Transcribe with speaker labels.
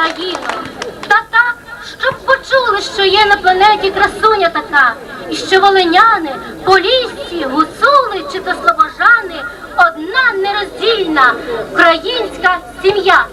Speaker 1: Україно, Та так, щоб почули, що є на планеті красуня така, і що волиняни, полісці, гуцули чи то слобожани одна нероздільна українська сім'я.